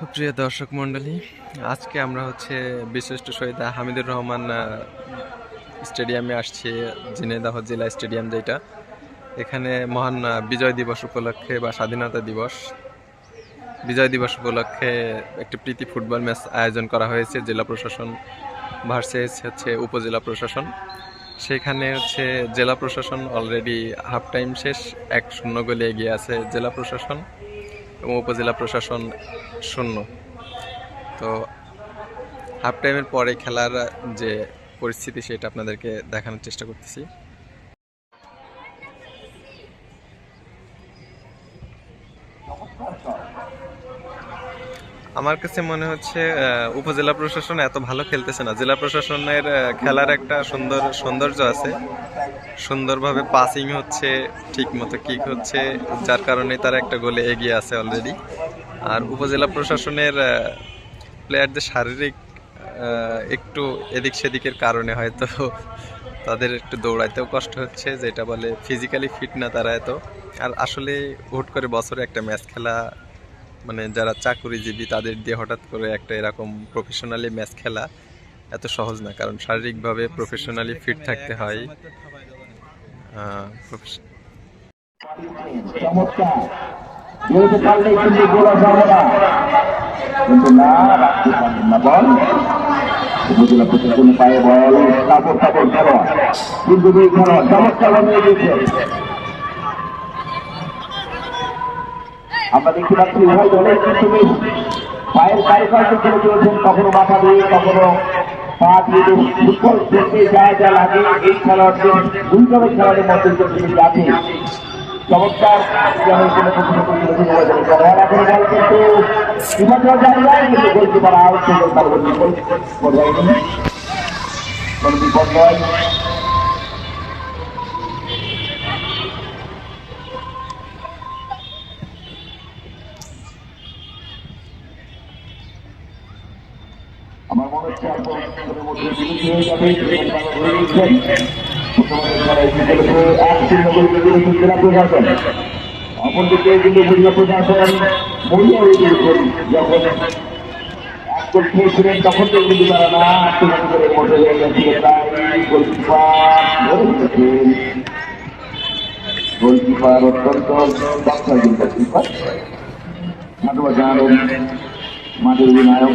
প্রিয় দর্শক মণ্ডলী, আজকে আমরা হচ্ছে বিশিষ্ট শহীদ হামিদুর রহমান স্টেডিয়ামে আসছি ঝিনাইদহ জেলা স্টেডিয়াম যেটা। এখানে মহান বিজয় দিবস উপলক্ষে বা স্বাধীনতা দিবস, বিজয় দিবস উপলক্ষে একটি প্রীতি ফুটবল ম্যাচ আয়োজন করা হয়েছে। জেলা প্রশাসন ভার্সেস হচ্ছে উপজেলা প্রশাসন। সেখানে হচ্ছে জেলা প্রশাসন অলরেডি হাফ টাইম শেষ, এক শূন্য গোলে এগিয়ে আছে জেলা প্রশাসন। এবং উপজেলা প্রশাসন শূন্য। তো হাফ টাইমের পরে খেলার যে পরিস্থিতি সেটা আপনাদেরকে দেখানোর চেষ্টা করতেছি। আমার কাছে মনে হচ্ছে উপজেলা প্রশাসন এত ভালো খেলতেছে না। জেলা প্রশাসনের খেলার একটা সুন্দর সৌন্দর্য আছে। সুন্দরভাবে পাসিং হচ্ছে ঠিক মতো কিক হচ্ছে, যার কারণে তারা একটা গোলে এগিয়ে আছে অলরেডি আর উপজেলা প্রশাসনের প্লেয়ারদের শারীরিক একটু এদিক সেদিকের কারণে হয়তো তাদের একটু দৌড়াইতেও কষ্ট হচ্ছে, যেটা বলে ফিজিক্যালি ফিট না তারা এত। আর আসলে হুট করে বছরে একটা ম্যাচ খেলা মানে যারা চাকুরিজীবী, তাদের দিয়ে হঠাৎ করে একটা এরকম প্রফেশনালি ম্যাচ খেলা এত সহজ না। কারণ শারীরিকভাবে প্রফেশনালি ফিট থাকতে হয়। চমৎকার। আমরা দেখতে পাচ্ছি উভয় দলের কিন্তু বেশ পায়ের কারিকর্য খেলে চলেছেন কখনো মাথা দিয়ে কখনো পা দিয়ে ফুটবল খেলতে যা যা লাগে এই খেলোয়াড়দের খেলোয়াড়ের মধ্যে চমৎকার অপরদিকে কিন্তু জেলা প্রশাসন মরিয়া হয়ে গিয়েছেন যখন গোল খেয়েছিলেন তখন তো কিন্তু তারা না আক্রমণ করে হয়ে গেছিল তাই গোলকিপার অত্যন্ত দক্ষ গোলকিপার মাঠের অধিনায়ক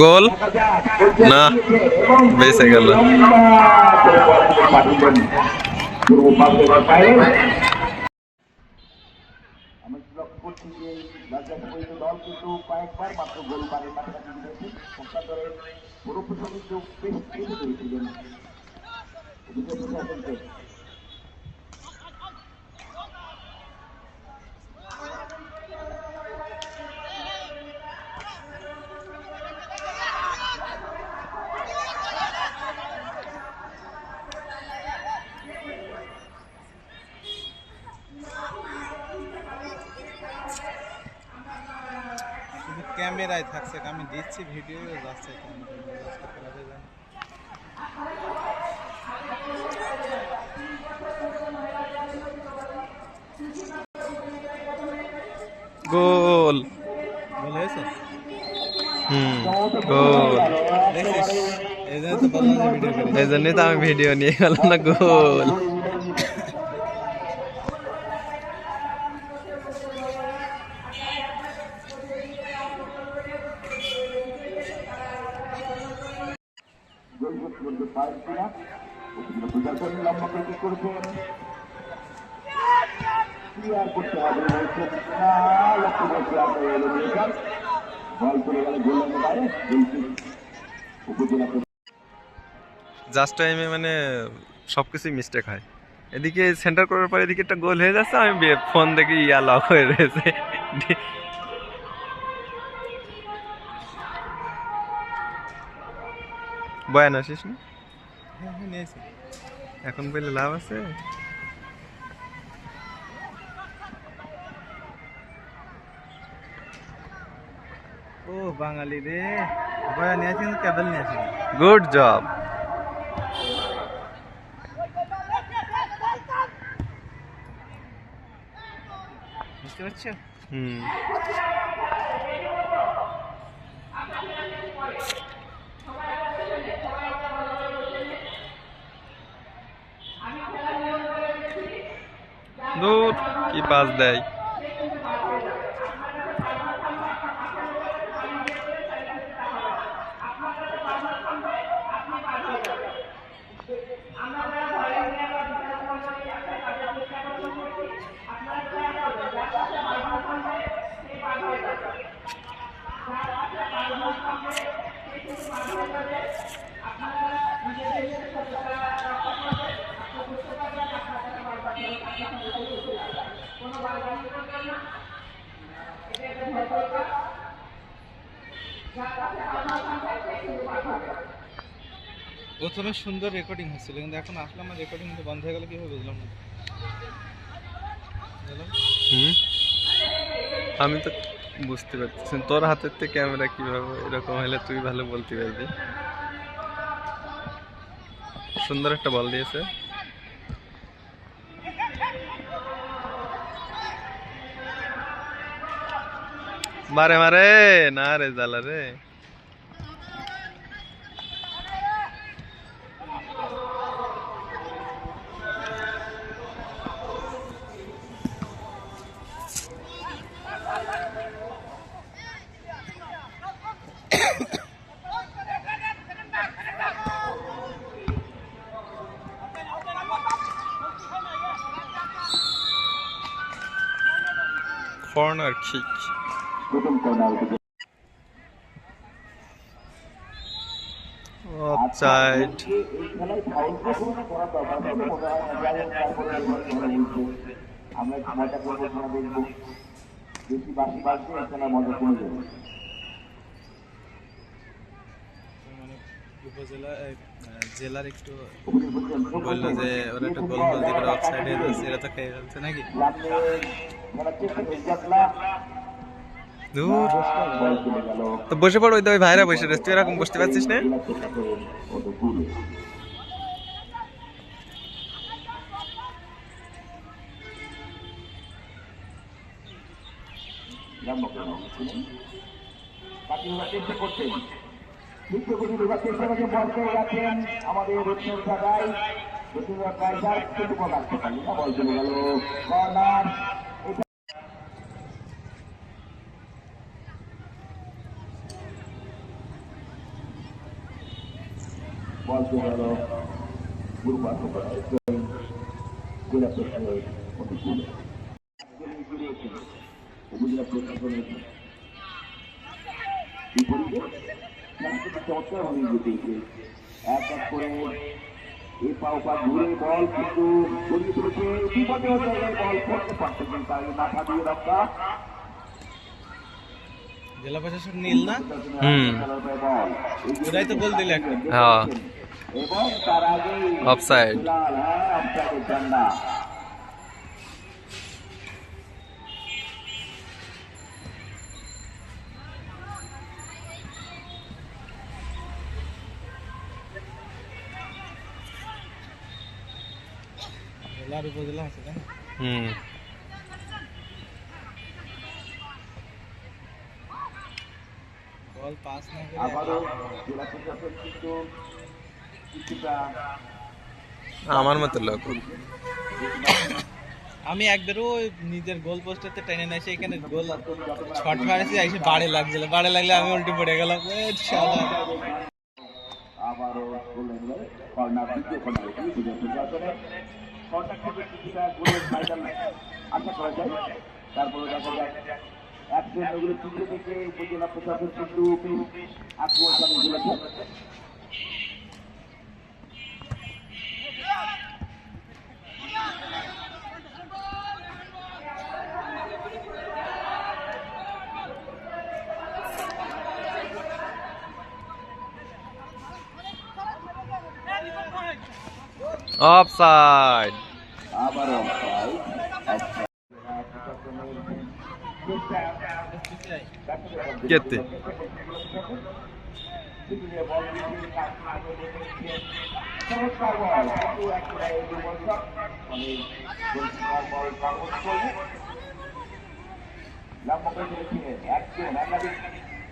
গোল না, বেঁচে গেল। আমি লক্ষ্য ক্যামেরায় থাকছে আমি দিচ্ছি ভিডিও যাচ্ছে। গোল। গোল হয়েছে? হুম গোল। এই জন্যই তো আমি ভিডিও নিয়ে গেলাম না গোল। জাস্ট টাইমে মানে সব কিছুই মিস্টেক হয়। এদিকে সেন্টার করার পর এদিকে একটা গোল হয়ে যাচ্ছে, আমি ফোন দেখি ইয়া লক হয়ে রয়েছে। বয়ান আসিস না? এখন পেলে লাভ আছে? ও বাঙালি রে। বয়া নিয়েছি কিন্তু কেবল নিয়েছি না। Good job. বুঝতে পারছ? হুম। Que base 10. প্রথমে সুন্দর রেকর্ডিং হচ্ছিল, কিন্তু এখন আসলাম আর রেকর্ডিং বন্ধ হয়ে গেল কীভাবে বুঝলাম না। আমি তো বুঝতে পারছি তোর হাতের থেকে ক্যামেরা কীভাবে এরকম হলে তুই ভালো বলতে পারবি? সুন্দর একটা বল দিয়েছে। মারে মারে না রে জালা রে। কর্নার কিক প্রথম কর্নার অফসাইড আমরা করব খেলা দেখব। বেশি বাসি বাসবে খেলা মজা কমে যাবে। মানে উপজেলা জেলার একটু বলল যে ওরা একটা গোল গোল দিয়ে অফ সাইডে এরা তো খেয়ে ফেলছে নাকি সামনে খেলার চেষ্টা করে জাতলা দূর। তো বসে পড় ওই তো ওই ভাইরা বসে রয়েছে। তুই এরকম বসতে পারছিস না? চেষ্টা চলে গেল গুরুবার জেলা প্রশাসনের অনুকূলে উপজেলা প্রশাসনের বিপরীতে খেলাটিকে চমৎকার ভাবে এক এক করে এ পা ঘুরে বল কিন্তু গড়িয়ে তুলেছে বিপদের জায়গায় বল করতে পারছে কিন্তু তার মাথা দিয়ে রক্ষা জেলা প্রশাসক নীল না? হুম। বল ওরাই তো গোল দিলে একটা। হ্যাঁ। এবং তার আগে অফসাইড লাল আমার মতো লোক। আমি একবারও ওই নিজের গোল পোস্টারতে টেনে নিয়ে এসে এখানে গোল ছট মারেছি এসে বাড়ে লাগছিল। বাড়ে লাগলে আমি উল্টে পড়ে গেলাম। এ শালা। আবারও কর্নার দ্বিতীয় আশা করা যায়। তারপরে দেখা যায় এক শূন্যগুলো তুলে থেকে উপজেলা প্রশাসন কিন্তু আক্রমণ চালিয়ে অফসাইড আবার কেতে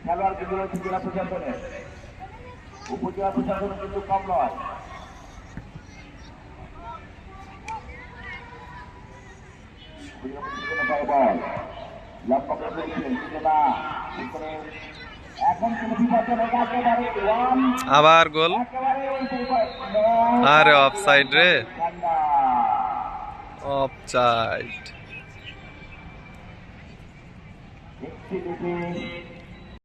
খেলোয়াড় কিন্তু উপজেলা প্রশাসন কিন্তু কম নয়। আবার গোল। আরে অফ সাইড রে। অফসাইড একটি